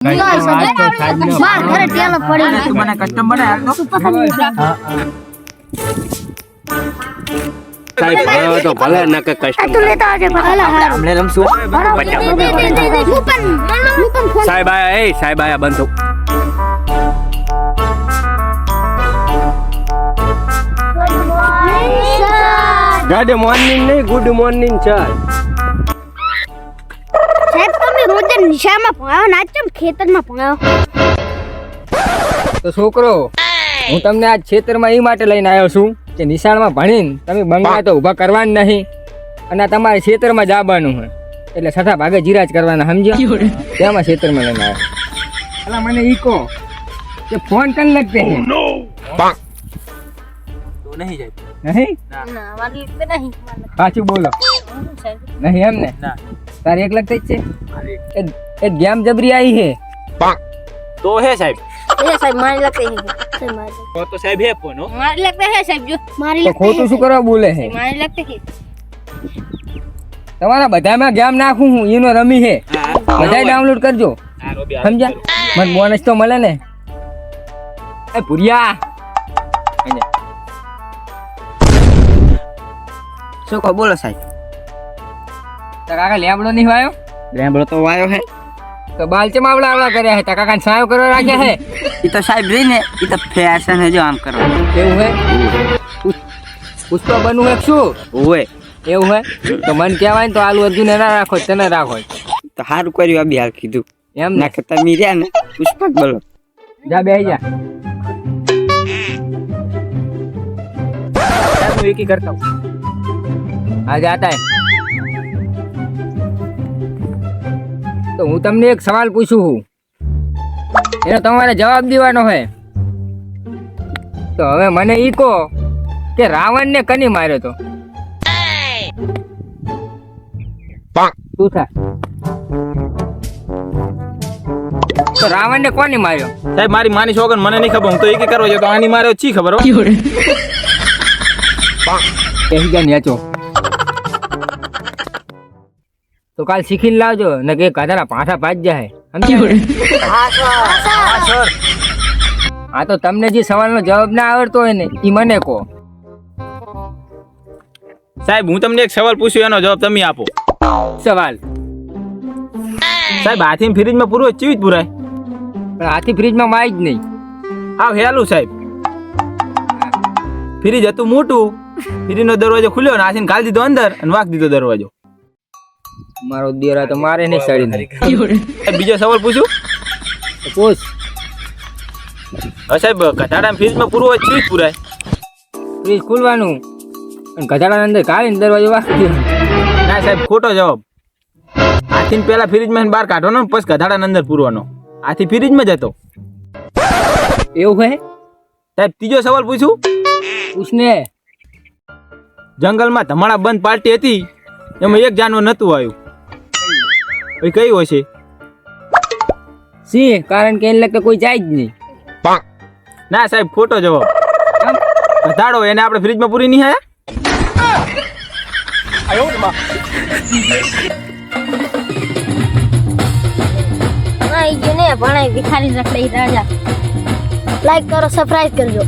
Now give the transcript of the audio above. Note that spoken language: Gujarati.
સાહેબ ભણો તો ભલે ન કે કષ્ટ તું લેતા આવજે ભલા હારું હમણે રમશું હું પણ હું પણ ફોન સાહેબ આયા એ સાહેબ આયા બંધ ગુડ મોર્નિંગ નહીં ગુડ મોર્નિંગ સર તમે નિશામાં ભણાવો ના ચમ ખેતરમાં ભણાવો? તો છોકરો હું તમને આ ખેતરમાં એ માટે લઈને આવ્યો છું કે નિશાળમાં ભણીને તમે બંગલા તો ઊભા કરવાના નહીં અને તમારે ખેતરમાં જ આવવાનું હોય. એટલે છઠ્ઠા ભાગે જીરા જ કરવાના સમજ્યો? તેમાં ખેતરમાં લઈને આવ્યો? એટલે મને ઈ કહો કે ફોન કન લગતે હે. તો નહીં જાય. નહીં? ના મારી નહીં પાછું બોલો. નહીં એમ ને? ના. તારે એક લાખ થઈ છે? એ- એ ગેમ જબરી આવી હે. તો હે સાહેબ. એ સાહેબ મારી લગતે તો તો સાહેબ હે ફોન મારી લગતે હે સાહેબ જો. મારી તો ખોટું શું કરવા બોલે હે? મારી લગતે કે તમારા બધામાં ગેમ નાખું હું એનો રમી હે. બધા ડાઉનલોડ કરજો. સમજ્યા? મને બોનસ તો મળે ને. એ ભુરિયા. શું કહો બોલો સાહેબ. તારા કાકા લેબડો નહીં વાયો? લેબડો તો વાયો હે. તો બાલ ચમ આવડા આવડા કર્યા હે? કાકા કાન સાયો કરવા રાખ્યા હે? એ તો સાહેબ રહી ને ઈ તો ફેશન હે જો આમ કરો. એવું હે? પુષ- બનવું હે શું? ઓય એવું હે? તો મન કહેવાય ને તો આલુ અર્જુન ના રાખો તને રાખો. તો સારું કર્યું આ બી હાલ કીધું. એમ ના? કે તમે રહ્યા ને પુષ્પક બોલો. જા બેહી જા. એકી કરતા. હું આ જાતા હે તો હું તમને એક સવાલ પૂછું છું. એનો તમારે જવાબ દેવાનો હે તો હવે મને ઈ કહો કે રાવણને કની માર્યો તો? શું થાય? તો રાવણ ને કોની માર્યો? સાહેબ મારી માની છોકન મને નહીં ખબર હું તો એકી કરવા તો આની માર્યો ચી ખબર હો. કહી ગયા નેચો તો કાલ શીખીને લાવજો ને કે કાધારા પાછા પાજ જાય. હા તો તમને જે સવાલનો જવાબ ના આવડતો હોય ને એ મને કહો. સાહેબ હું તમને એક સવાલ પૂછ્યું એનો જવાબ તમે આપો. સવાલ. સાહેબ હાથી ફ્રીજમાં પૂરો ચીવી જ પૂરાય પણ હાથી ફ્રીજમાં માય જ નહીં. હા હેલું સાહેબ. ફ્રીજ હતું મોટું ફ્રીજનો દરવાજો ખુલ્યો ને હાથીને કાઢી દીધો અંદર અને વાંક દીધો દરવાજો. મારો દિયરા તો મારે નહીં સડી બીજો સવાલ પૂછું? પૂછ. હા સાહેબ ઘટાડા ફ્રીજમાં પૂરો હોય ફ્રીજ પુરાય? ફ્રીજ ખુલવાનું. અને ગધાડાની અંદર કાઢીને દરવાજો ના સાહેબ ખોટો જવાબ. આથી પેલા ફ્રીજમાં બહાર કાઢવાનો ને પછી કટાડાની અંદર પૂરવાનો. આથી ફ્રીજમાં જતો. એવું હે? સાહેબ ત્રીજો સવાલ પૂછું? પૂછને. જંગલમાં ધમાડા બંધ પાર્ટી હતી. એમાં એક જાનવર નતું આવ્યું. એ કઈ હોય છે સિંહ કારણ કે એને લગતા કોઈ જાય જ નહીં. ના સાહેબ ખોટો જવાબ. ઘટાડો એને આપણે ફ્રીજમાં પૂરી નહીં હે ને ભણાઈ ભિખારી રખડે રાજા. લાઈક કરો સબસ્ક્રાઇબ કરજો.